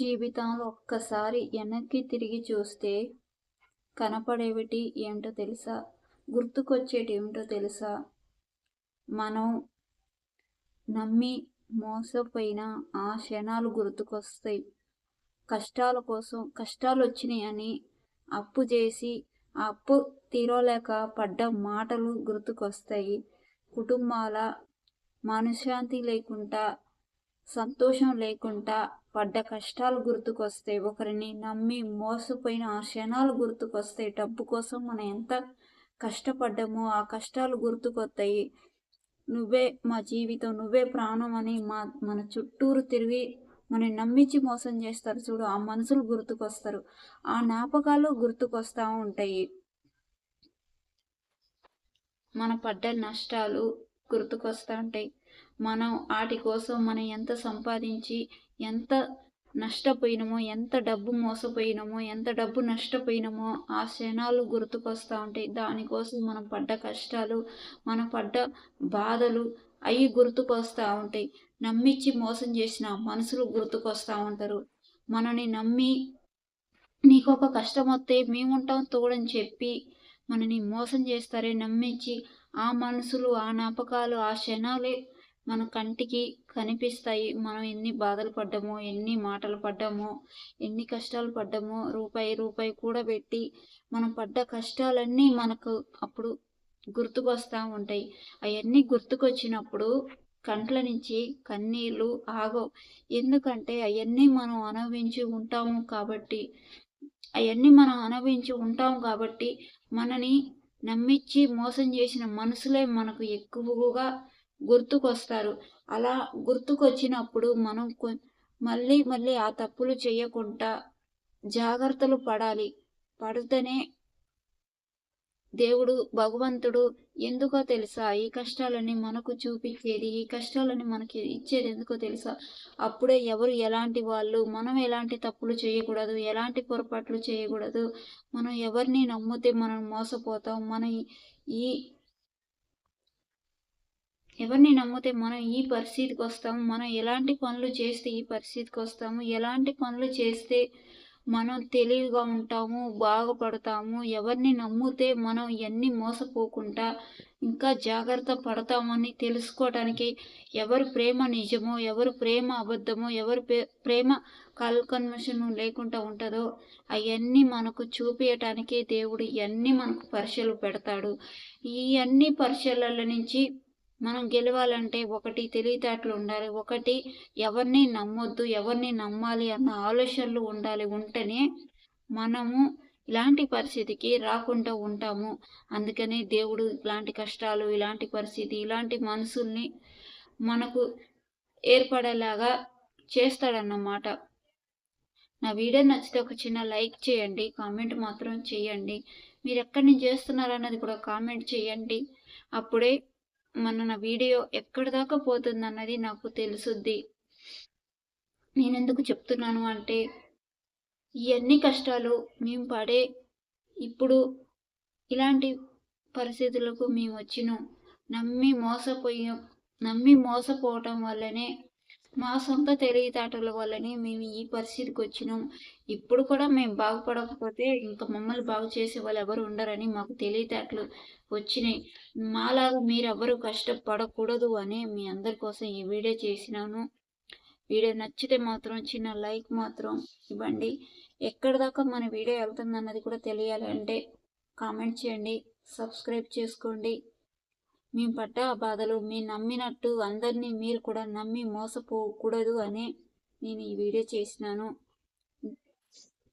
జీవితంలో ఒక్కసారి వెనక్కి తిరిగి చూస్తే కనపడేవిటి ఏమిటో తెలుసా? గుర్తుకొచ్చేటి ఏమిటో తెలుసా? మనం నమ్మి మోసపోయిన ఆ క్షణాలు గుర్తుకొస్తాయి. కష్టాల కోసం కష్టాలు వచ్చినాయని అప్పు చేసి ఆ అప్పు తీరలేక పడ్డ మాటలు గుర్తుకొస్తాయి. కుటుంబాల మనశ్శాంతి లేకుండా సంతోషం లేకుండా పడ్డ కష్టాలు గుర్తుకొస్తాయి ఒకరిని నమ్మి మోసపోయిన ఆ క్షణాలు గుర్తుకొస్తాయి డబ్బు కోసం మనం ఎంత కష్టపడ్డామో ఆ కష్టాలు గుర్తుకొస్తాయి నువ్వే మా జీవితం నువ్వే ప్రాణం అని మా మన చుట్టూరు తిరిగి మనం నమ్మించి మోసం చేస్తారు. చూడు ఆ మనుషులు గుర్తుకొస్తారు ఆ జ్ఞాపకాలు గుర్తుకొస్తూ ఉంటాయి. మన పడ్డ నష్టాలు గుర్తుకొస్తూ ఉంటాయి. మనం వాటి కోసం మనం ఎంత సంపాదించి ఎంత నష్టపోయినామో ఎంత డబ్బు మోసపోయినామో ఎంత డబ్బు నష్టపోయినామో ఆ క్షణాలు గుర్తుకొస్తూ ఉంటాయి. దానికోసం మనం పడ్డ కష్టాలు మనం పడ్డ బాధలు అవి గుర్తుకొస్తూ ఉంటాయి. నమ్మించి మోసం చేసిన మనుషులు గుర్తుకొస్తూ ఉంటారు. మనని నమ్మి నీకు ఒక కష్టం వస్తే మేముంటాం తోడని చెప్పి మనని మోసం చేస్తారే. నమ్మించి ఆ మనసులు ఆ జ్ఞాపకాలు ఆ క్షణాలే మన కంటికి కనిపిస్తాయి. మనం ఎన్ని బాధలు పడ్డామో ఎన్ని మాటలు పడ్డామో ఎన్ని కష్టాలు పడ్డామో రూపాయి రూపాయి కూడా పెట్టి మనం పడ్డ కష్టాలన్నీ మనకు అప్పుడు గుర్తుకొస్తూ ఉంటాయి. అవన్నీ గుర్తుకొచ్చినప్పుడు కంట్ల నుంచి కన్నీళ్ళు ఆగవు. ఎందుకంటే అవన్నీ మనం అనుభవించి ఉంటాము కాబట్టి అవన్నీ మనం అనుభవించి ఉంటాం కాబట్టి మనని నమ్మించి మోసం చేసిన మనసులే మనకు ఎక్కువగా గుర్తుకొస్తారు. అలా గుర్తుకొచ్చినప్పుడు మనం మళ్ళీ మళ్ళీ ఆ తప్పులు చేయకుండా జాగ్రత్తలు పడాలి. పడితేనే దేవుడు భగవంతుడు ఎందుకో తెలుసా? ఈ కష్టాలని మనకు చూపించేది ఈ కష్టాలని మనకి ఇచ్చేది ఎందుకో తెలుసా? అప్పుడే ఎవరు ఎలాంటి వాళ్ళు మనం ఎలాంటి తప్పులు చేయకూడదు ఎలాంటి పొరపాట్లు చేయకూడదు. మనం ఎవరిని నమ్మితే మనం మోసపోతాం. మన ఈ ఎవరిని నమ్మితే మనం ఈ పరిస్థితికి వస్తాము మనం ఎలాంటి పనులు చేస్తే ఈ పరిస్థితికి వస్తాము ఎలాంటి పనులు చేస్తే మనం తెలివిగా ఉంటాము బాగుపడతాము ఎవరిని నమ్మితే మనం ఎన్ని మోసపోకుండా ఇంకా జాగ్రత్త పడతామని తెలుసుకోవడానికి ఎవరు ప్రేమ నిజమో ఎవరు ప్రేమ అబద్ధమో ఎవరు ప్రేమ కల్కన్మషన్ లేకుండా ఉంటుందో అవన్నీ మనకు చూపించటానికి దేవుడు ఇవన్నీ మనకు పరీక్షలు పెడతాడు. ఈ అన్ని పరీక్షల నుంచి మనం గెలవాలంటే ఒకటి తెలివితేటలు ఉండాలి ఒకటి ఎవరిని నమ్మొద్దు ఎవరిని నమ్మాలి అన్న ఆలోచనలు ఉండాలి. ఉంటేనే మనము ఇలాంటి పరిస్థితికి రాకుండా ఉంటాము. అందుకనే దేవుడు ఇలాంటి కష్టాలు ఇలాంటి పరిస్థితి ఇలాంటి మనసుల్ని మనకు ఏర్పడేలాగా చేస్తాడన్నమాట. నా వీడియో నచ్చితే ఒక చిన్న లైక్ చేయండి కామెంట్ మాత్రం చేయండి. మీరు ఎక్కడి నుంచి చేస్తున్నారన్నది కూడా కామెంట్ చేయండి. అప్పుడే మన నా వీడియో ఎక్కడి దాకా పోతుంది అన్నది నాకు తెలుసుద్ది. నేను ఎందుకు చెప్తున్నాను అంటే ఇవన్నీ కష్టాలు మేము పడే ఇప్పుడు ఇలాంటి పరిస్థితులకు మేము వచ్చినాం నమ్మి మోసపోయాం నమ్మి మోసపోవటం వల్లనే మా సొంత తెలివితేటల వల్లనే మేము ఈ పరిస్థితికి వచ్చినాం. ఇప్పుడు కూడా మేము బాగుపడకపోతే ఇంకా మమ్మల్ని బాగు చేసే వాళ్ళు ఎవరు ఉండరని మాకు తెలివితేటలు వచ్చినాయి. మాలాగా మీరెవరు కష్టపడకూడదు అని మీ అందరి కోసం ఈ వీడియో చేసినాను. వీడియో నచ్చితే మాత్రం చిన్న లైక్ మాత్రం ఇవ్వండి. ఎక్కడి దాకా మన వీడియో వెళ్తుంది అన్నది కూడా తెలియాలంటే కామెంట్ చేయండి సబ్స్క్రైబ్ చేసుకోండి. మేము పడ్డ బాధలు మీ నమ్మినట్టు అందరినీ మీరు కూడా నమ్మి మోసపోకూడదు అని నేను ఈ వీడియో చేసినాను.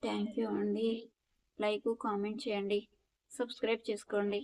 థ్యాంక్ యూ అండి. లైక్ కామెంట్ చేయండి. సబ్స్క్రైబ్ చేసుకోండి.